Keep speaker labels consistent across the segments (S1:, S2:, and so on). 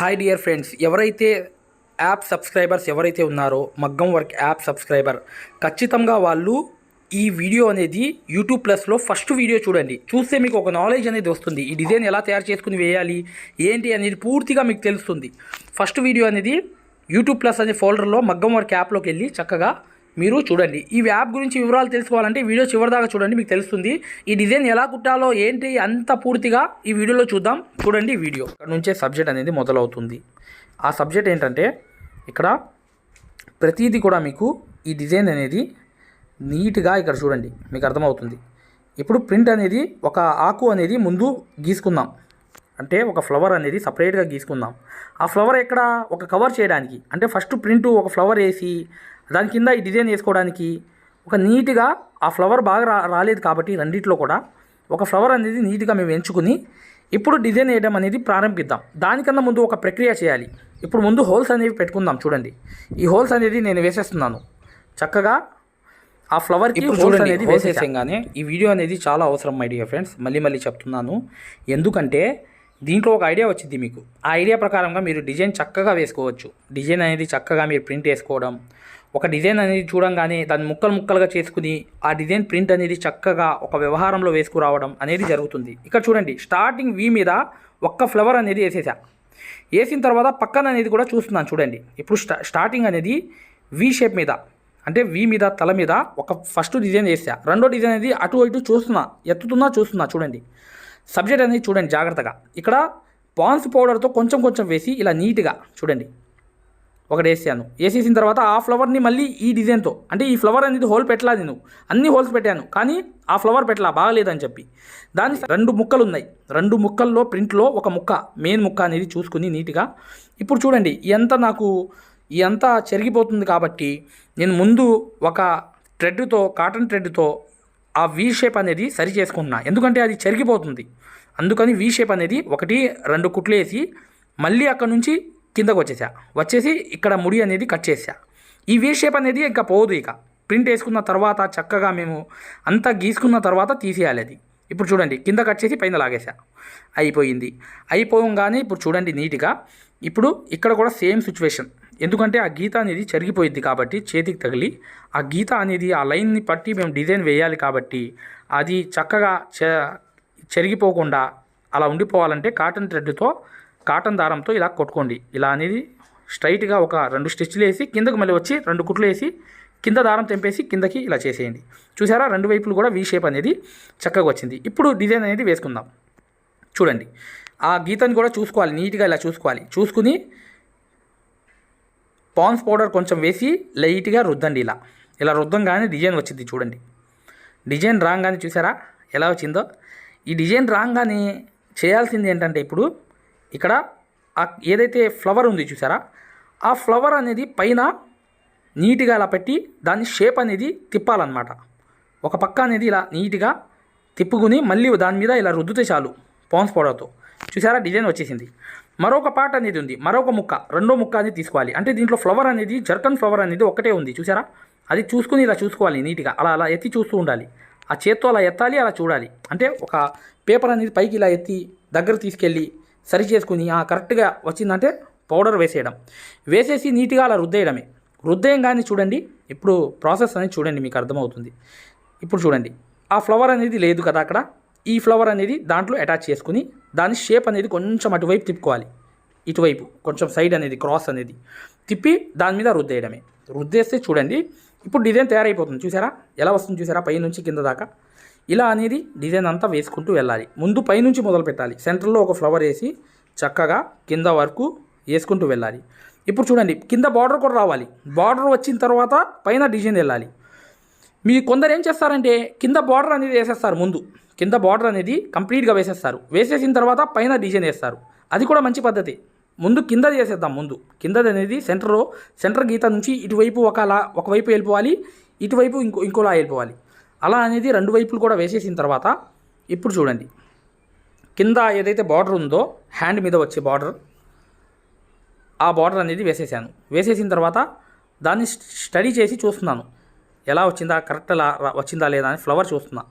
S1: Hi dear friends ఎవరైతే app subscribers ఎవరైతే ఉన్నారో మగ్గం వర్క్ యాప్ సబ్స్క్రైబర్ ఖచ్చితంగా వాళ్ళు ఈ వీడియో అనేది యూట్యూబ్ ప్లస్లో ఫస్ట్ వీడియో చూడండి. చూస్తే మీకు ఒక నాలెడ్జ్ అనేది వస్తుంది. ఈ డిజైన్ ఎలా తయారు చేసుకుని వేయాలి ఏంటి అనేది పూర్తిగా మీకు తెలుస్తుంది. ఫస్ట్ వీడియో అనేది యూట్యూబ్ ప్లస్ అనే ఫోల్డర్లో మగ్గం వర్క్ యాప్లోకి వెళ్ళి చక్కగా మీరు చూడండి. ఈ యాప్ గురించి వివరాలు తెలుసుకోవాలంటే వీడియో చివరిదాకా చూడండి మీకు తెలుస్తుంది. ఈ డిజైన్ ఎలా కుట్టాలో ఏంటి అంత పూర్తిగా ఈ వీడియోలో చూద్దాం. చూడండి వీడియో. ఇక్కడ నుంచే సబ్జెక్ట్ అనేది మొదలవుతుంది. ఆ సబ్జెక్ట్ ఏంటంటే ఇక్కడ ప్రతిదీ కూడా మీకు ఈ డిజైన్ అనేది నీట్గా ఇక్కడ చూడండి మీకు అర్థమవుతుంది. ఇప్పుడు ప్రింట్ అనేది ఒక ఆకు అనేది ముందు గీసుకుందాం. అంటే ఒక ఫ్లవర్ అనేది సపరేట్గా గీసుకుందాం. ఆ ఫ్లవర్ ఎక్కడ? ఒక కవర్ చేయడానికి. అంటే ఫస్ట్ ప్రింట్ ఒక ఫ్లవర్ వేసి దాని కింద ఈ డిజైన్ వేసుకోవడానికి ఒక నీట్గా ఆ ఫ్లవర్ బాగా రా రాలేదు కాబట్టి రెండిట్లో కూడా ఒక ఫ్లవర్ అనేది నీట్గా మేము ఎంచుకుని ఇప్పుడు డిజైన్ వేయడం అనేది ప్రారంభిద్దాం. దానికన్నా ముందు ఒక ప్రక్రియ చేయాలి. ఇప్పుడు ముందు హోల్స్ అనేవి పెట్టుకుందాం చూడండి. ఈ హోల్స్ అనేది నేను వేసేస్తున్నాను. చక్కగా ఆ ఫ్లవర్ ఇప్పుడు చూడండి అనేది వేసేసాగానే ఈ వీడియో అనేది చాలా అవసరం మై డియర్ ఫ్రెండ్స్ మళ్ళీ మళ్ళీ చెప్తున్నాను. ఎందుకంటే దీంట్లో ఒక ఐడియా వచ్చింది మీకు. ఆ ఐడియా ప్రకారంగా మీరు డిజైన్ చక్కగా వేసుకోవచ్చు. డిజైన్ అనేది చక్కగా మీరు ప్రింట్ వేసుకోవడం. ఒక డిజైన్ అనేది చూడంగానే దాన్ని ముక్కలు ముక్కలుగా చేసుకుని ఆ డిజైన్ ప్రింట్ అనేది చక్కగా ఒక వ్యవహారంలో వేసుకురావడం అనేది జరుగుతుంది. ఇక్కడ చూడండి స్టార్టింగ్ వీ మీద ఒక్క ఫ్లవర్ అనేది వేసేసా. వేసిన తర్వాత పక్కన అనేది కూడా చూస్తున్నాను చూడండి. ఇప్పుడు స్టా స్టార్టింగ్ అనేది వి షేప్ మీద అంటే వి మీద తల మీద ఒక ఫస్ట్ డిజైన్ వేసా రెండో డిజైన్ అనేది అటు ఇటు చూస్తున్నా ఎత్తుతున్నా చూస్తున్నా చూడండి. సబ్జెక్ట్ అనేది చూడండి జాగ్రత్తగా. ఇక్కడ పాన్స్ పౌడర్తో కొంచెం కొంచెం వేసి ఇలా నీట్గా చూడండి. ఒకటి వేసాను. వేసేసిన తర్వాత ఆ ఫ్లవర్ని మళ్ళీ ఈ డిజైన్తో అంటే ఈ ఫ్లవర్ అనేది హోల్ పెట్టలా నేను. అన్ని హోల్స్ పెట్టాను కానీ ఆ ఫ్లవర్ పెట్టలా బాగలేదని చెప్పి. దాని రెండు ముక్కలు ఉన్నాయి రెండు ముక్కల్లో ప్రింట్లో ఒక ముక్క మెయిన్ ముక్క అనేది చూసుకుని నీట్గా. ఇప్పుడు చూడండి ఎంత నాకు ఎంత చెరిగిపోతుంది కాబట్టి నేను ముందు ఒక థ్రెడ్తో కాటన్ థ్రెడ్తో ఆ వీ షేప్ అనేది సరి చేసుకుంటున్నా. ఎందుకంటే అది చెరిగిపోతుంది. అందుకని వీ షేప్ అనేది ఒకటి రెండు కుట్లు వేసి మళ్ళీ అక్కడ నుంచి కిందకు వచ్చేసా. వచ్చేసి ఇక్కడ ముడి అనేది కట్ చేసా. ఈ వీ షేప్ అనేది ఇంకా పోదు ఇక. ప్రింట్ వేసుకున్న తర్వాత చక్కగా మేము అంతా గీసుకున్న తర్వాత తీసేయాలి అది. ఇప్పుడు చూడండి కింద కట్ చేసి పైన లాగేసా. అయిపోయింది. అయిపోగానే ఇప్పుడు చూడండి నీట్గా. ఇప్పుడు ఇక్కడ కూడా సేమ్ సిచ్యువేషన్ ఎందుకంటే ఆ గీత అనేది చరిగిపోయింది కాబట్టి చేతికి తగిలి ఆ గీత అనేది ఆ లైన్ని పట్టి మేము డిజైన్ వేయాలి కాబట్టి అది చక్కగా చెరిగిపోకుండా అలా ఉండిపోవాలంటే కాటన్ థ్రెడ్తో కాటన్ దారంతో ఇలా కొట్టుకోండి. ఇలా అనేది స్ట్రైట్గా ఒక రెండు స్టిచ్లు వేసి కిందకు మళ్ళీ వచ్చి రెండు కుట్లు వేసి కింద దారం తెంపేసి కిందకి ఇలా చేసేయండి. చూసారా? రెండు వైపులు కూడా వీ షేప్ అనేది చక్కగా వచ్చింది. ఇప్పుడు డిజైన్ అనేది వేసుకుందాం. చూడండి. ఆ గీతని కూడా చూసుకోవాలి నీట్గా ఇలా చూసుకోవాలి. చూసుకుని పాన్స్ పౌడర్ కొంచెం వేసి లైట్గా రుద్దండి ఇలా. ఇలా రుద్దంగానే డిజైన్ వచ్చింది చూడండి. డిజైన్ రాగానే చూసారా? ఎలా వచ్చిందో? ఈ డిజైన్ రాగానే చేయాల్సింది ఏంటంటే ఇప్పుడు ఇక్కడ ఏదైతే ఫ్లవర్ ఉంది చూసారా? ఆ ఫ్లవర్ అనేది పైన నీట్గా అలా పెట్టి దాని షేప్ అనేది తిప్పాలన్నమాట. ఒక పక్క అనేది ఇలా నీట్గా తిప్పుకుని మళ్ళీ దాని మీద ఇలా రుద్దితే చాలు పాన్స్ పౌడర్తో. చూసారా? డిజైన్ వచ్చేసింది. మరొక పార్ట్ అనేది ఉంది. మరొక ముక్క రెండో ముక్క అనేది తీసుకోవాలి. అంటే దీంట్లో ఫ్లవర్ అనేది జర్కన్ ఫ్లవర్ అనేది ఒకటే ఉంది. చూసారా అది చూసుకుని ఇలా చూసుకోవాలి నీట్గా. అలా అలా ఎత్తి చూస్తూ ఉండాలి. ఆ చేత్తో అలా ఎత్తాలి అలా చూడాలి. అంటే ఒక పేపర్ అనేది పైకి ఇలా ఎత్తి దగ్గర తీసుకెళ్ళి సరి చేసుకుని ఆ కరెక్ట్గా వచ్చిందంటే పౌడర్ వేసేయడం. వేసేసి నీట్గా అలా రుద్దేయడమే. రుద్దేయంగానే చూడండి ఇప్పుడు ప్రాసెస్ అనేది చూడండి మీకు అర్థమవుతుంది. ఇప్పుడు చూడండి. ఆ ఫ్లవర్ అనేది లేదు కదా అక్కడ. ఈ ఫ్లవర్ అనేది దాంట్లో అటాచ్ చేసుకుని దాని షేప్ అనేది కొంచెం అటువైపు తిప్పుకోవాలి. ఇటువైపు కొంచెం సైడ్ అనేది క్రాస్ అనేది. తిప్పి దాని మీద రుద్దేయడమే. రుద్దేస్తే చూడండి ఇప్పుడు డిజైన్ తయారైపోతుంది. చూసారా? ఎలా వస్తుంది చూసారా? పై నుంచి కింద దాకా. ఇలా అనేది డిజైన్ అంతా వేసుకుంటూ వెళ్ళాలి. ముందు పైనుంచి మొదలు పెట్టాలి. సెంటర్లో ఒక ఫ్లవర్ వేసి చక్కగా కింద వరకు వేసుకుంటూ వెళ్ళాలి. ఇప్పుడు చూడండి కింద బార్డర్ కూడా రావాలి. బార్డర్ వచ్చిన తర్వాత పైన డిజైన్ వెళ్ళాలి. మీ కొందరు ఏం చేస్తారంటే కింద బార్డర్ అనేది వేసేస్తారు ముందు. కింద బార్డర్ అనేది కంప్లీట్గా వేసేస్తారు. వేసేసిన తర్వాత పైన డిజైన్ వేస్తారు. అది కూడా మంచి పద్ధతి. ముందు కింద చేసేద్దాం ముందు. కిందది అనేది సెంటర్లో సెంటర్ గీత నుంచి ఇటువైపు ఒకలా ఒకవైపు వెళ్ళిపోవాలి ఇటువైపు ఇంకో ఇంకోలా వెళ్ళిపోవాలి. అలా అనేది రెండు వైపులు కూడా వేసేసిన తర్వాత ఇప్పుడు చూడండి. కింద ఏదైతే బార్డర్ ఉందో హ్యాండ్ మీద వచ్చే బార్డర్ ఆ బార్డర్ అనేది వేసేసాను. వేసేసిన తర్వాత దాన్ని స్టడీ చేసి చూస్తున్నాను. ఎలా వచ్చిందా కరెక్ట్ అలా వచ్చిందా లేదా అని ఫ్లవర్ చూస్తున్నా.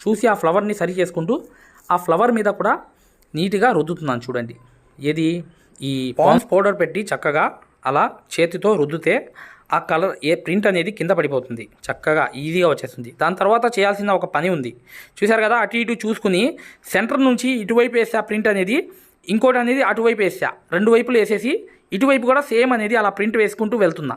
S1: చూసి ఆ ఫ్లవర్ని సరి చేసుకుంటూ ఆ ఫ్లవర్ మీద కూడా నీట్గా రుద్దుతున్నాను చూడండి. ఏది? ఈ పాన్స్ పౌడర్ పెట్టి చక్కగా అలా చేతితో రుద్దితే ఆ కలర్ ఏ ప్రింట్ అనేది కింద పడిపోతుంది. చక్కగా ఈజీగా వచ్చేస్తుంది. దాని తర్వాత చేయాల్సిన ఒక పని ఉంది. చూశారు కదా? అటు ఇటు చూసుకుని సెంటర్ నుంచి ఇటువైపు వేస్తే ఆ ప్రింట్ అనేది ఇంకోటి అనేది అటువైపు వేసా రెండు వైపులు వేసేసి ఇటువైపు కూడా సేమ్ అనేది అలా ప్రింట్ వేసుకుంటూ వెళ్తున్నా.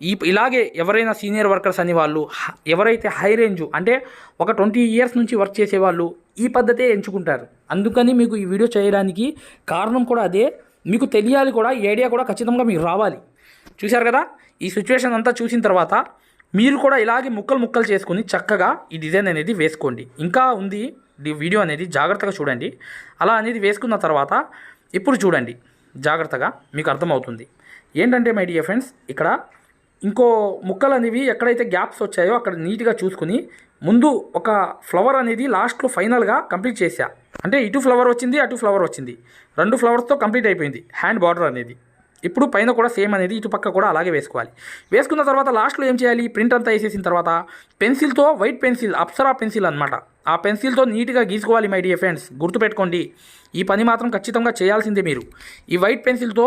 S1: ఈ ఇలాగే ఎవరైనా సీనియర్ వర్కర్స్ అని వాళ్ళు ఎవరైతే హై రేంజ్ అంటే ఒక ట్వంటీ ఇయర్స్ నుంచి వర్క్ చేసేవాళ్ళు ఈ పద్ధతే ఎంచుకుంటారు. అందుకని మీకు ఈ వీడియో చేయడానికి కారణం కూడా అదే. మీకు తెలియాలి కూడా ఈ ఐడియా కూడా ఖచ్చితంగా మీకు రావాలి. చూశారు కదా? ఈ సిచ్యువేషన్ అంతా చూసిన తర్వాత మీరు కూడా ఇలాగే ముక్కలు ముక్కలు చేసుకుని చక్కగా ఈ డిజైన్ అనేది వేసుకోండి. ఇంకా ఉంది వీడియో అనేది జాగ్రత్తగా చూడండి. అలా అనేది వేసుకున్న తర్వాత ఇప్పుడు చూడండి. జాగ్రత్తగా మీకు అర్థమవుతుంది. ఏంటంటే మై డియర్ ఫ్రెండ్స్ ఇక్కడ ఇంకో ముక్కలు అనేవి ఎక్కడైతే గ్యాప్స్ వచ్చాయో అక్కడ నీట్గా చూసుకుని ముందు ఒక ఫ్లవర్ అనేది లాస్ట్లో ఫైనల్గా కంప్లీట్ చేశా. అంటే ఇటు ఫ్లవర్ వచ్చింది అటు ఫ్లవర్ వచ్చింది. రెండు ఫ్లవర్స్తో కంప్లీట్ అయిపోయింది హ్యాండ్ బార్డర్ అనేది. ఇప్పుడు పైన కూడా సేమ్ అనేది ఇటు పక్క కూడా అలాగే వేసుకోవాలి. వేసుకున్న తర్వాత లాస్ట్లో ఏం చేయాలి? ప్రింట్ అంతా వేసేసిన తర్వాత పెన్సిల్తో వైట్ పెన్సిల్ అప్సరా పెన్సిల్ అనమాట ఆ పెన్సిల్తో నీట్గా గీసుకోవాలి మై డియర్ ఫ్రెండ్స్. గుర్తుపెట్టుకోండి ఈ పని మాత్రం ఖచ్చితంగా చేయాల్సిందే మీరు. ఈ వైట్ పెన్సిల్తో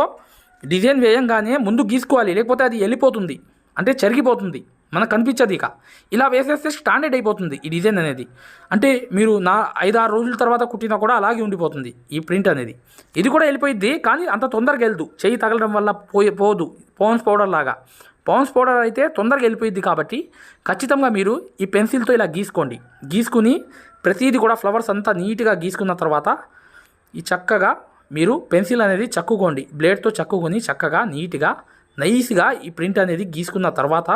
S1: డిజైన్ వేయంగానే ముందు గీసుకోవాలి లేకపోతే అది వెళ్ళిపోతుంది. అంటే చెరిగిపోతుంది. మనకు కనిపించదు ఇక. ఇలా వేసేస్తే స్టాండర్డ్ అయిపోతుంది ఈ డిజైన్ అనేది. అంటే మీరు నా ఐదారు రోజుల తర్వాత కుట్టినా కూడా అలాగే ఉండిపోతుంది ఈ ప్రింట్ అనేది. ఇది కూడా వెళ్ళిపోయింది కానీ అంత తొందరగా వెళ్దు. చేయి తగలడం వల్ల పోయి పోదు. పౌన్స్ పౌడర్ లాగా. పౌన్స్ పౌడర్ అయితే తొందరగా వెళ్ళిపోయింది కాబట్టి ఖచ్చితంగా మీరు ఈ పెన్సిల్తో ఇలా గీసుకోండి. గీసుకుని ప్రతిదీ కూడా ఫ్లవర్స్ అంతా నీట్గా గీసుకున్న తర్వాత ఈ చక్కగా మీరు పెన్సిల్ అనేది చక్కుకోండి. బ్లేడ్తో చక్కుకొని చక్కగా నీట్గా నైస్గా ఈ ప్రింట్ అనేది గీసుకున్న తర్వాత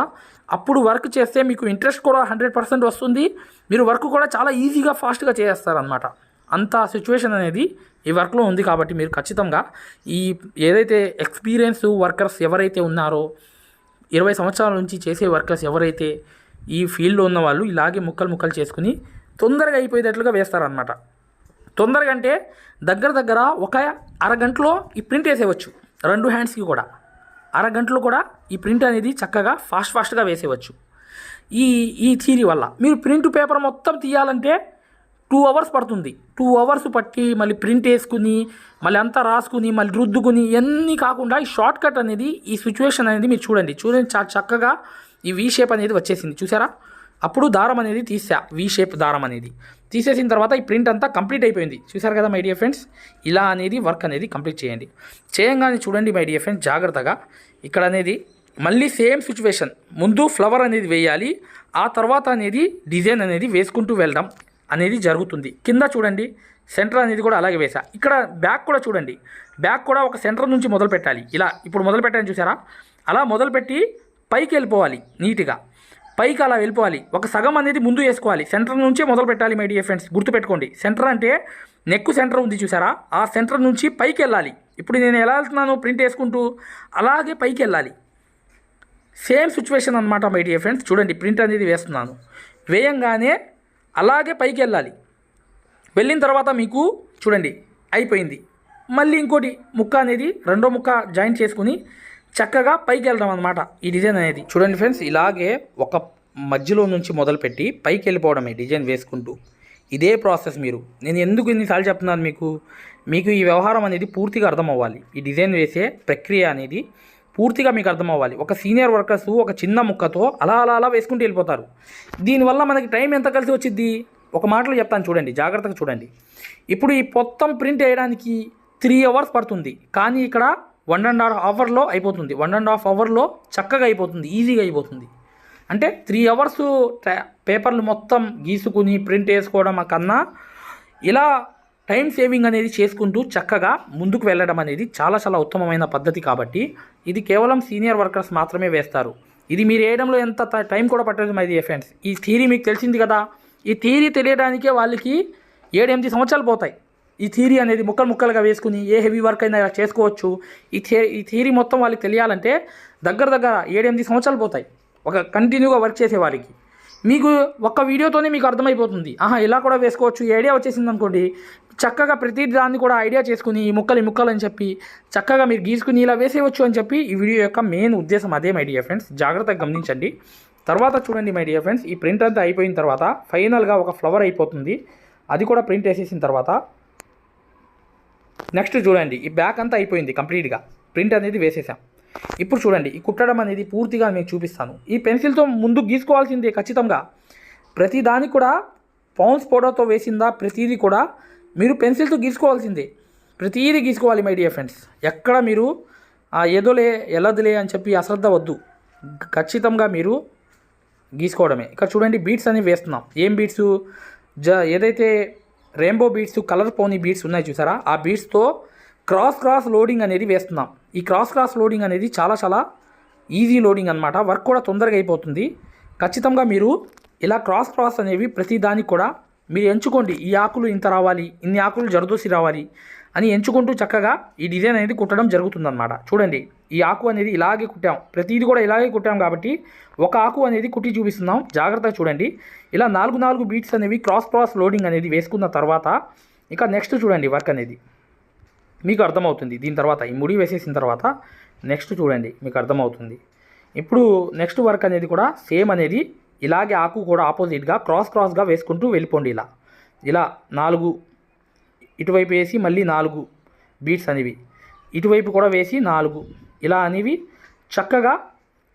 S1: అప్పుడు వర్క్ చేస్తే మీకు ఇంట్రెస్ట్ కూడా హండ్రెడ్ పర్సెంట్ వస్తుంది. మీరు వర్క్ కూడా చాలా ఈజీగా ఫాస్ట్గా చేస్తారనమాట అంత సిచ్యువేషన్ అనేది ఈ వర్క్లో ఉంది కాబట్టి మీరు ఖచ్చితంగా ఈ ఏదైతే ఎక్స్పీరియన్స్ వర్కర్స్ ఎవరైతే ఉన్నారో ఇరవై సంవత్సరాల నుంచి చేసే వర్కర్స్ ఎవరైతే ఈ ఫీల్డ్లో ఉన్న వాళ్ళు ఇలాగే ముక్కలు ముక్కలు చేసుకుని తొందరగా అయిపోయేటట్లుగా వేస్తారనమాట తొందరగా అంటే దగ్గర దగ్గర ఒక అరగంటలో ఈ ప్రింట్ వేసేయవచ్చు రెండు హ్యాండ్స్కి కూడా. అరగంటలో కూడా ఈ ప్రింట్ అనేది చక్కగా ఫాస్ట్ ఫాస్ట్గా వేసేవచ్చు. ఈ ఈ థీరీ వల్ల. మీరు ప్రింట్ పేపర్ మొత్తం తీయాలంటే టూ అవర్స్ పడుతుంది. టూ అవర్స్ పట్టి మళ్ళీ ప్రింట్ వేసుకుని మళ్ళీ అంతా రాసుకుని మళ్ళీ రుద్దుకుని ఇవన్నీ కాకుండా ఈ షార్ట్ కట్ అనేది ఈ సిచ్యువేషన్ అనేది మీరు చూడండి. చూడండి చాలా చక్కగా ఈ వీ షేప్ అనేది వచ్చేసింది. చూసారా? అప్పుడు దారం అనేది తీసా వీ షేప్ దారం అనేది. తీసేసిన తర్వాత ఈ ప్రింట్ అంతా కంప్లీట్ అయిపోయింది. చూసారు కదా మై డియర్ ఫ్రెండ్స్ ఇలా అనేది వర్క్ అనేది కంప్లీట్ చేయండి. చేయంగానే చూడండి మై డియర్ ఫ్రెండ్స్ జాగ్రత్తగా. ఇక్కడ అనేది మళ్ళీ సేమ్ సిచ్యువేషన్ ముందు ఫ్లవర్ అనేది వేయాలి ఆ తర్వాత అనేది డిజైన్ అనేది వేసుకుంటూ వెళ్ళడం అనేది జరుగుతుంది. కింద చూడండి సెంటర్ అనేది కూడా అలాగే వేసా. ఇక్కడ బ్యాక్ కూడా చూడండి బ్యాక్ కూడా ఒక సెంటర్ నుంచి మొదలు పెట్టాలి ఇలా ఇప్పుడు మొదలు పెట్టాను చూసారా? అలా మొదలుపెట్టి పైకి వెళ్ళిపోవాలి నీట్గా పైకి అలా వెళ్ళిపోవాలి. ఒక సగం అనేది ముందు వేసుకోవాలి. సెంటర్ నుంచే మొదలు పెట్టాలి మై డియర్ ఫ్రెండ్స్. గుర్తుపెట్టుకోండి. సెంటర్ అంటే నెక్ సెంటర్ ఉంది చూసారా? ఆ సెంటర్ నుంచి పైకి వెళ్ళాలి. ఇప్పుడు నేను ఎలా వెళ్తున్నాను ప్రింట్ వేసుకుంటూ అలాగే పైకి వెళ్ళాలి. సేమ్ సిచ్యువేషన్ అనమాట మై డియర్ ఫ్రెండ్స్. చూడండి ప్రింట్ అనేది వేస్తున్నాను. వేయంగానే అలాగే పైకి వెళ్ళాలి. వెళ్ళిన తర్వాత మీకు చూడండి అయిపోయింది. మళ్ళీ ఇంకోటి ముక్క అనేది రెండో ముక్క జాయిన్ చేసుకుని చక్కగా పైకి వెళ్దాం అనమాట ఈ డిజైన్ అనేది. చూడండి ఫ్రెండ్స్ ఇలాగే ఒక మధ్యలో నుంచి మొదలుపెట్టి పైకి వెళ్ళిపోవడమే డిజైన్ వేసుకుంటూ. ఇదే ప్రాసెస్ మీరు. నేను ఎందుకు ఇన్నిసార్లు చెప్తున్నాను మీకు? మీకు ఈ వ్యవహారం అనేది పూర్తిగా అర్థం అవ్వాలి. ఈ డిజైన్ వేసే ప్రక్రియ అనేది పూర్తిగా మీకు అర్థం అవ్వాలి. ఒక సీనియర్ వర్కర్స్ ఒక చిన్న ముక్కతో అలా అలా అలా వేసుకుంటూ వెళ్ళిపోతారు. దీనివల్ల మనకి టైం ఎంత కలిసి వచ్చింది ఒక మాటలో చెప్తాను చూడండి జాగ్రత్తగా చూడండి. ఇప్పుడు ఈ మొత్తం ప్రింట్ వేయడానికి త్రీ అవర్స్ పడుతుంది. కానీ ఇక్కడ వన్ అండ్ హాఫ్ అవర్లో అయిపోతుంది. వన్ అండ్ హాఫ్ అవర్లో చక్కగా అయిపోతుంది. ఈజీగా అయిపోతుంది. అంటే త్రీ అవర్స్ పేపర్లు మొత్తం గీసుకుని ప్రింట్ వేసుకోవడం కన్నా ఇలా టైం సేవింగ్ అనేది చేసుకుంటూ చక్కగా ముందుకు వెళ్ళడం అనేది చాలా చాలా ఉత్తమమైన పద్ధతి కాబట్టి ఇది కేవలం సీనియర్ వర్కర్స్ మాత్రమే వేస్తారు. ఇది మీరు వేయడంలో ఎంత టైం కూడా పట్టలేదు మై ఫ్రెండ్స్. ఈ థీరీ మీకు తెలిసింది కదా? ఈ థీరీ తెలియడానికే వాళ్ళకి ఏడెనిమిది సంవత్సరాలు పోతాయి. ఈ థీరీ అనేది ముక్కలు ముక్కలుగా వేసుకుని ఏ హెవీ వర్క్ అయినా చేసుకోవచ్చు. ఈ థే ఈ థీరీ మొత్తం వాళ్ళకి తెలియాలంటే దగ్గర దగ్గర ఏడెనిమిది సంవత్సరాలు పోతాయి. ఒక కంటిన్యూగా వర్క్ చేసే వారికి. మీకు ఒక్క వీడియోతోనే మీకు అర్థమైపోతుంది. ఆహా ఇలా కూడా వేసుకోవచ్చు ఈ ఐడియా వచ్చేసింది అనుకోండి. చక్కగా ప్రతి దాన్ని కూడా ఐడియా చేసుకుని ఈ ముక్కలు ఈ ముక్కలు అని చెప్పి చక్కగా మీరు గీసుకుని ఇలా వేసేయవచ్చు అని చెప్పి ఈ వీడియో యొక్క మెయిన్ ఉద్దేశం అదే మై డియర్ ఫ్రెండ్స్. జాగ్రత్తగా గమనించండి. తర్వాత చూడండి మై డియర్ ఫ్రెండ్స్. ఈ ప్రింట్ అంతా అయిపోయిన తర్వాత ఫైనల్గా ఒక ఫ్లవర్ అయిపోతుంది. అది కూడా ప్రింట్ వేసేసిన తర్వాత నెక్స్ట్ చూడండి ఈ బ్యాక్ అంతా అయిపోయింది కంప్లీట్గా. ప్రింట్ అనేది వేసేసాం. ఇప్పుడు చూడండి ఈ కుట్టడం అనేది పూర్తిగా మీకు చూపిస్తాను. ఈ పెన్సిల్తో ముందు గీసుకోవాల్సిందే ఖచ్చితంగా. ప్రతి దానికి కూడా పౌన్స్ పౌడర్తో వేసిందా ప్రతిదీ కూడా మీరు పెన్సిల్తో గీసుకోవాల్సిందే. ప్రతిదీ గీసుకోవాలి మై డియర్ ఫ్రెండ్స్. ఎక్కడ మీరు "ఆ, ఏదోలే ఎల్లదులే అని చెప్పి అశ్రద్ధ వద్దు. ఖచ్చితంగా మీరు గీసుకోవడమే. ఇక్కడ చూడండి బీట్స్ అనేవి వేస్తున్నాం. ఏం బీట్స్? జ ఏదైతే rainbow beads colour pony beads ఉన్నాయి చూసారా? ఆ బీట్స్తో క్రాస్ క్రాస్ లోడింగ్ అనేది వేస్తున్నాం. ఈ క్రాస్ క్రాస్ లోడింగ్ అనేది చాలా చాలా ఈజీ లోడింగ్ అనమాట వర్క్ కూడా తొందరగా అయిపోతుంది. ఖచ్చితంగా మీరు ఇలా క్రాస్ క్రాస్ అనేవి ప్రతి దానికి కూడా మీరు ఎంచుకోండి. ఈ ఆకులు ఇంత రావాలి ఇన్ని ఆకులు జరదోసి రావాలి. అని ఎంచుకుంటూ చక్కగా ఈ డిజైన్ అనేది కుట్టడం జరుగుతుందన్నమాట. చూడండి ఈ ఆకు అనేది ఇలాగే కుట్టాం. ప్రతిదీ కూడా ఇలాగే కుట్టాం కాబట్టి ఒక ఆకు అనేది కుట్టి చూపిస్తున్నాం. జాగ్రత్తగా చూడండి. ఇలా నాలుగు నాలుగు బీట్స్ అనేవి క్రాస్ క్రాస్ లోడింగ్ అనేది వేసుకున్న తర్వాత ఇక నెక్స్ట్ చూడండి వర్క్ అనేది. మీకు అర్థమవుతుంది. దీని తర్వాత ఈ ముడి వేసేసిన తర్వాత నెక్స్ట్ చూడండి మీకు అర్థమవుతుంది. ఇప్పుడు నెక్స్ట్ వర్క్ అనేది కూడా సేమ్ అనేది ఇలాగే ఆకు కూడా ఆపోజిట్గా క్రాస్ క్రాస్గా వేసుకుంటూ వెళ్ళిపోండి ఇలా. ఇలా నాలుగు ఇటువైపు వేసి మళ్ళీ నాలుగు బీట్స్ అనేవి. ఇటువైపు కూడా వేసి నాలుగు. ఇలా అనేవి చక్కగా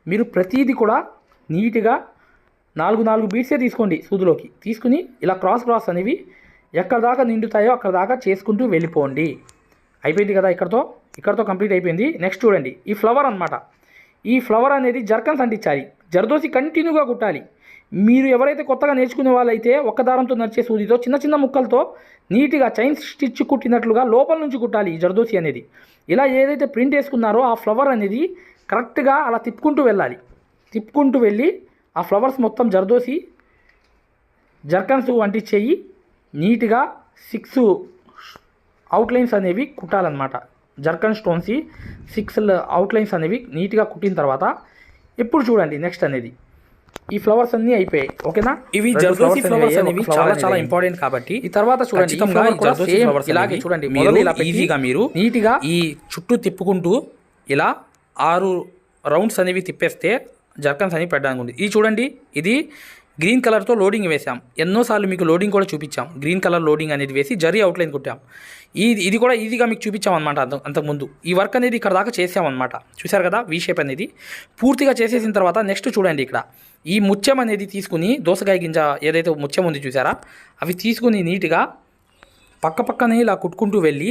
S1: మీరు ప్రతీది కూడా నీట్గా నాలుగు నాలుగు బీట్సే తీసుకోండి సూదులోకి. తీసుకుని ఇలా క్రాస్ క్రాస్ అనేవి ఎక్కడ దాకా నిండుతాయో అక్కడ దాకా చేసుకుంటూ వెళ్ళిపోండి. అయిపోయింది కదా ఇక్కడతో? ఇక్కడతో కంప్లీట్ అయిపోయింది. నెక్స్ట్ చూడండి. ఈ ఫ్లవర్ అన్నమాట. ఈ ఫ్లవర్ అనేది జర్కన్స్ అంటించాలి. జర్దోసి కంటిన్యూగా కుట్టాలి. మీరు ఎవరైతే కొత్తగా నేర్చుకునే వాళ్ళైతే ఒక్క దారంతో నడిచే సూదితో చిన్న చిన్న ముక్కలతో నీట్గా చైన్ స్టిచ్ కుట్టినట్లుగా లోపల నుంచి కుట్టాలి ఈ జర్దోసి అనేది. ఇలా ఏదైతే ప్రింట్ వేసుకున్నారో ఆ ఫ్లవర్ అనేది కరెక్ట్గా అలా తిప్పుకుంటూ వెళ్ళాలి. తిప్పుకుంటూ వెళ్ళి ఆ ఫ్లవర్స్ మొత్తం జర్దోసి జర్కన్స్ అంటించేయి నీట్గా సిక్స్ అవుట్లైన్స్ అనేవి కుట్టాలన్నమాట. జర్కన్ స్టోన్స్ సిక్స్ అవుట్లైన్స్ అనేవి నీట్గా కుట్టిన తర్వాత ఇప్పుడు చూడండి నెక్స్ట్ అనేది. ఈ ఫ్లవర్స్ అన్నీ అయిపోయాయి ఓకేనా?
S2: ఇవి జర్దోసి ఫ్లవర్స్
S1: అనేవి
S2: చాలా చాలా. ఇంపార్టెంట్ కాబట్టి
S1: ఈ తర్వాత చూడండి ఇలాగే చూడండి
S2: మీరు ఈజీగా మీరు
S1: నీట్గా
S2: ఈ చుట్టూ తిప్పుకుంటూ ఇలా ఆరు రౌండ్స్ అనేవి తిప్పేస్తే జర్కన్స్ అనేవి పెట్టడానికి ఉంది. ఇది చూడండి ఇది గ్రీన్ కలర్తో లోడింగ్ వేసాం ఎన్నోసార్లు మీకు లోడింగ్ కూడా చూపించాం. గ్రీన్ కలర్ లోడింగ్ అనేది వేసి జరీ అవుట్లైన్ కుట్టాం. ఇది ఇది కూడా ఈజీగా మీకు చూపించాం అనమాట అంత అంతకుముందు. ఈ వర్క్ అనేది ఇక్కడ దాకా చేసామన్నమాట చూశారు కదా వీ షేప్ అనేది. పూర్తిగా చేసేసిన తర్వాత నెక్స్ట్ చూడండి ఇక్కడ. ఈ ముత్యం అనేది తీసుకుని దోసకాయ గింజ ఏదైతే ముత్యం ఉంది చూసారా? అవి తీసుకుని నీట్గా పక్క పక్కనే ఇలా కుట్టుకుంటూ వెళ్ళి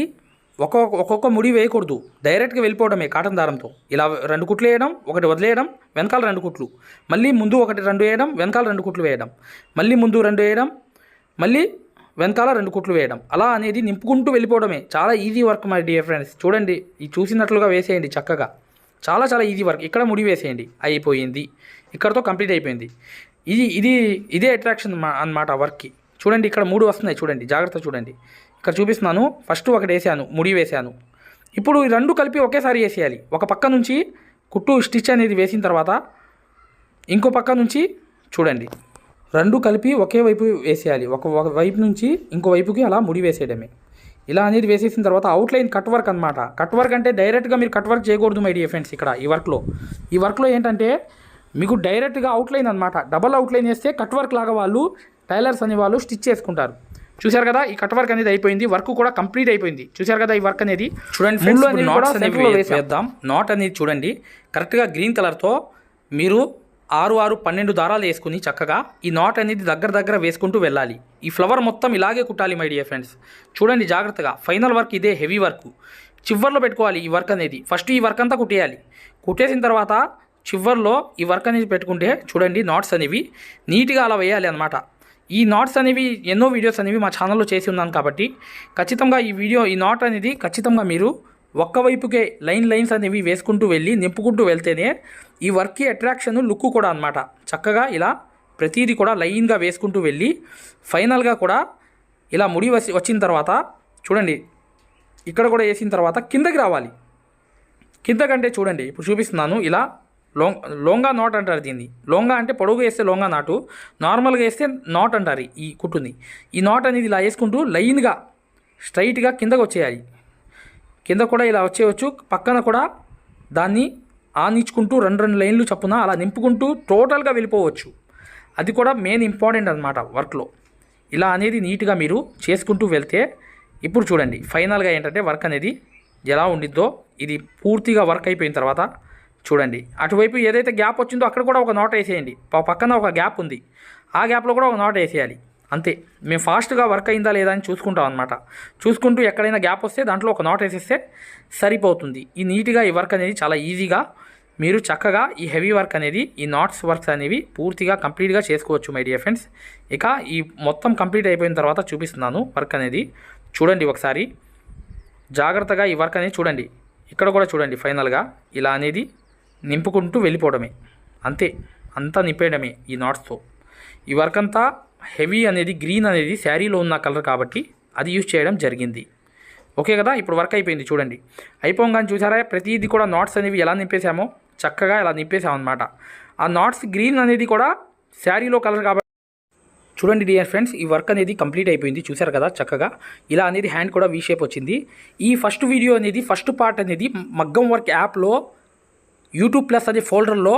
S2: ఒక్కొక్క ఒక్కొక్క ముడి వేయకూడదు. డైరెక్ట్గా వెళ్ళిపోవడమే కాటన్ దారంతో. ఇలా రెండు కుట్లు వేయడం ఒకటి వదిలేయడం వెనకాల రెండు కుట్లు. మళ్ళీ ముందు ఒకటి రెండు వేయడం వెనకాల రెండు కుట్లు వేయడం. మళ్ళీ ముందు రెండు వేయడం మళ్ళీ వెనకాల రెండు కుట్లు వేయడం. అలా అనేది నింపుకుంటూ వెళ్ళిపోవడమే. చాలా easy work my dear friends. చూడండి ఈ చూసినట్లుగా వేసేయండి చక్కగా. చాలా చాలా ఈజీ వర్క్ ఇక్కడ ముడి వేసేయండి. అయిపోయింది. ఇక్కడతో కంప్లీట్ అయిపోయింది. ఇది ఇది ఇదే అట్రాక్షన్ అన్నమాట వర్క్కి చూడండి ఇక్కడ మూడు వస్తున్నాయి. చూడండి జాగ్రత్త చూడండి. ఇక్కడ చూపిస్తున్నాను. ఫస్ట్ ఒకటి వేసాను. ముడి వేసాను. ఇప్పుడు ఈ రెండు కలిపి ఒకేసారి వేసేయాలి. ఒక పక్క నుంచి కుట్టు స్టిచ్ అనేది వేసిన తర్వాత ఇంకో పక్క నుంచి చూడండి. రెండు కలిపి ఒకే వైపు వేసేయాలి. ఒక ఒక వైపు నుంచి ఇంకో వైపుకి అలా ముడి వేసేయడమే. ఇలా అనేది వేసేసిన తర్వాత అవుట్లైన్ కట్ వర్క్ అనమాట కట్ వర్క్ అంటే డైరెక్ట్గా మీరు కట్ వర్క్ చేయకూడదు మై డియర్ ఫ్రెండ్స్ ఇక్కడ ఈ వర్క్లో ఈ వర్క్లో ఏంటంటే మీకు డైరెక్ట్గా అవుట్లైన్ అనమాట డబల్ అవుట్లైన్ వేస్తే కట్ వర్క్ లాగా వాళ్ళు టైలర్స్ అనే వాళ్ళు స్టిచ్ చేసుకుంటారు. చూశారు కదా ఈ కట్ వర్క్ అనేది అయిపోయింది వర్క్ కూడా కంప్లీట్ అయిపోయింది. చూశారు కదా ఈ వర్క్ అనేది?
S1: చూడండి ఫ్రెండ్స్ నాట్స్ అనేవి. వేద్దాం. నాట్ అనేది చూడండి కరెక్ట్గా గ్రీన్ కలర్తో మీరు ఆరు ఆరు పన్నెండు దారాలు వేసుకుని చక్కగా ఈ నాట్ అనేది దగ్గర దగ్గర వేసుకుంటూ వెళ్ళాలి. ఈ ఫ్లవర్ మొత్తం ఇలాగే కుట్టాలి మై డియర్ ఫ్రెండ్స్ చూడండి జాగ్రత్తగా ఫైనల్ వర్క్ ఇదే హెవీ వర్క్. చివర్లో పెట్టుకోవాలి ఈ వర్క్ అనేది. ఫస్ట్ ఈ వర్క్ అంతా కుట్టేయాలి. కుట్టేసిన తర్వాత చివర్లో ఈ వర్క్ అనేది పెట్టుకుంటే చూడండి నాట్స్ అనేవి నీట్గా అలా వేయాలి అనమాట ఈ నాట్స్ అనేవి ఎన్నో వీడియోస్ అనేవి మా ఛానల్లో చేసి ఉన్నాను కాబట్టి ఖచ్చితంగా ఈ వీడియో ఈ నాట్ అనేది ఖచ్చితంగా మీరు ఒక్క వైపుకే లైన్ లైన్స్ అనేవి వేసుకుంటూ వెళ్ళి నింపుకుంటూ వెళ్తేనే ఈ వర్క్కి అట్రాక్షన్ లుక్ కూడా అనమాట చక్కగా ఇలా ప్రతిదీ కూడా లైన్గా వేసుకుంటూ వెళ్ళి ఫైనల్గా కూడా ఇలా ముడి వచ్చిన తర్వాత చూడండి ఇక్కడ కూడా వేసిన తర్వాత కిందకి రావాలి. కిందకంటే చూడండి ఇప్పుడు చూపిస్తున్నాను ఇలా లోంగ్ లోంగా నాట్ అంటారు దీన్ని. లోంగా అంటే పొడవుగా వేస్తే లోంగా నాటు నార్మల్గా వేస్తే నాట్ అంటారు ఈ కుట్టుని. ఈ నాట్ అనేది ఇలా వేసుకుంటూ లైన్గా స్ట్రైట్గా కిందకు వచ్చేయాలి. కింద కూడా ఇలా వచ్చేయచ్చు. పక్కన కూడా దాన్ని ఆనించుకుంటూ రెండు రెండు లైన్లు చప్పున అలా నింపుకుంటూ టోటల్గా వెళ్ళిపోవచ్చు. అది కూడా మెయిన్ ఇంపార్టెంట్ అనమాట వర్క్లో. ఇలా అనేది నీట్గా మీరు చేసుకుంటూ వెళ్తే ఇప్పుడు చూడండి ఫైనల్గా ఏంటంటే వర్క్ అనేది ఎలా ఉండిద్దో ఇది పూర్తిగా వర్క్ అయిపోయిన తర్వాత చూడండి. అటువైపు ఏదైతే గ్యాప్ వచ్చిందో అక్కడ కూడా ఒక నోట్ వేసేయండి. పక్కన ఒక గ్యాప్ ఉంది. ఆ గ్యాప్లో కూడా ఒక నోట్ వేసేయాలి. అంతే. మేము ఫాస్ట్గా వర్క్ అయిందా లేదా అని చూసుకుంటాం అనమాట చూసుకుంటూ ఎక్కడైనా గ్యాప్ వస్తే దాంట్లో ఒక నోట్ వేసేస్తే సరిపోతుంది. ఈ నీట్గా ఈ వర్క్ అనేది చాలా ఈజీగా మీరు చక్కగా ఈ హెవీ వర్క్ అనేది ఈ నాట్స్ వర్క్స్ అనేవి పూర్తిగా కంప్లీట్గా చేసుకోవచ్చు మై డియర్ ఫ్రెండ్స్. ఇక ఈ మొత్తం కంప్లీట్ అయిపోయిన తర్వాత చూపిస్తున్నాను వర్క్ అనేది. చూడండి ఒకసారి. జాగ్రత్తగా ఈ వర్క్ అనేది చూడండి. ఇక్కడ కూడా చూడండి ఫైనల్గా. ఇలా అనేది నింపుకుంటూ వెళ్ళిపోవడమే. అంతే. అంతా నింపేయడమే ఈ నాట్స్తో. ఈ వర్క్ అంతా హెవీ అనేది గ్రీన్ అనేది శారీలో ఉన్న కలర్ కాబట్టి అది యూజ్ చేయడం జరిగింది. ఓకే కదా? ఇప్పుడు వర్క్ అయిపోయింది చూడండి. అయిపోగానే చూసారా? ప్రతిదీ కూడా నాట్స్ అనేవి ఎలా నింపేసామో చక్కగా ఇలా నింపేశామన్నమాట. ఆ నాట్స్ గ్రీన్ అనేది కూడా శారీలో కలర్ కాబట్టి చూడండి డియర్ ఫ్రెండ్స్ ఈ వర్క్ అనేది కంప్లీట్ అయిపోయింది. చూసారు కదా? చక్కగా ఇలా అనేది హ్యాండ్ కూడా వీ షేప్ వచ్చింది. ఈ ఫస్ట్ వీడియో అనేది ఫస్ట్ పార్ట్ అనేది మగ్గం వర్క్ యాప్లో యూట్యూబ్ ప్లస్ అనే ఫోల్డర్లో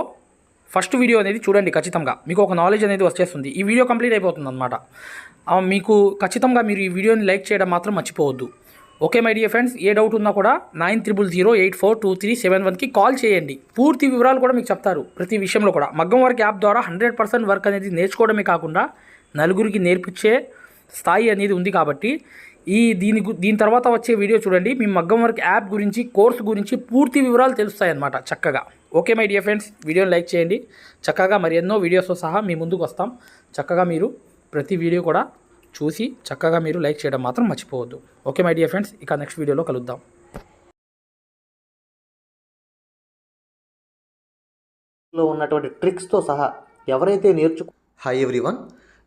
S1: ఫస్ట్ వీడియో అనేది చూడండి ఖచ్చితంగా. మీకు ఒక నాలెడ్జ్ అనేది వచ్చేస్తుంది. ఈ వీడియో కంప్లీట్ అయిపోతుంది అనమాట మీకు ఖచ్చితంగా మీరు ఈ వీడియోని లైక్ చేయడం మాత్రం మర్చిపోవద్దు. Okay my dear friends? A doubt ఉన్నా కూడా nine triple zero eight four two three seven వన్కి కాల్ చేయండి. పూర్తి వివరాలు కూడా మీకు చెప్తారు ప్రతి విషయంలో కూడా. మగ్గం వర్క్ యాప్ ద్వారా హండ్రెడ్ పర్సెంట్ వర్క్ అనేది నేర్చుకోవడమే కాకుండా నలుగురికి నేర్పించే స్థాయి అనేది ఉంది కాబట్టి ఈ దీని గు- దీని తర్వాత వచ్చే వీడియో చూడండి. మీ మగ్గం వర్క్ యాప్ గురించి కోర్స్ గురించి పూర్తి వివరాలు తెలుస్తాయి అన్నమాట చక్కగా. ఓకే మై డియర్ ఫ్రెండ్స్ వీడియోని లైక్ చేయండి. చక్కగా మరి ఎన్నో వీడియోస్తో సహా మీ ముందుకు వస్తాం. చక్కగా మీరు ప్రతి వీడియో కూడా చూసి చక్కగా మీరు లైక్ చేయడం మాత్రం మర్చిపోవద్దు. ఓకే మై డియర్ ఫ్రెండ్స్ ఇక నెక్స్ట్ వీడియోలో కలుద్దాం.
S3: లో ఉన్నటువంటి ట్రిక్స్తో సహా ఎవరైతే నేర్చుకు
S4: హాయ్ ఎవ్రీవన్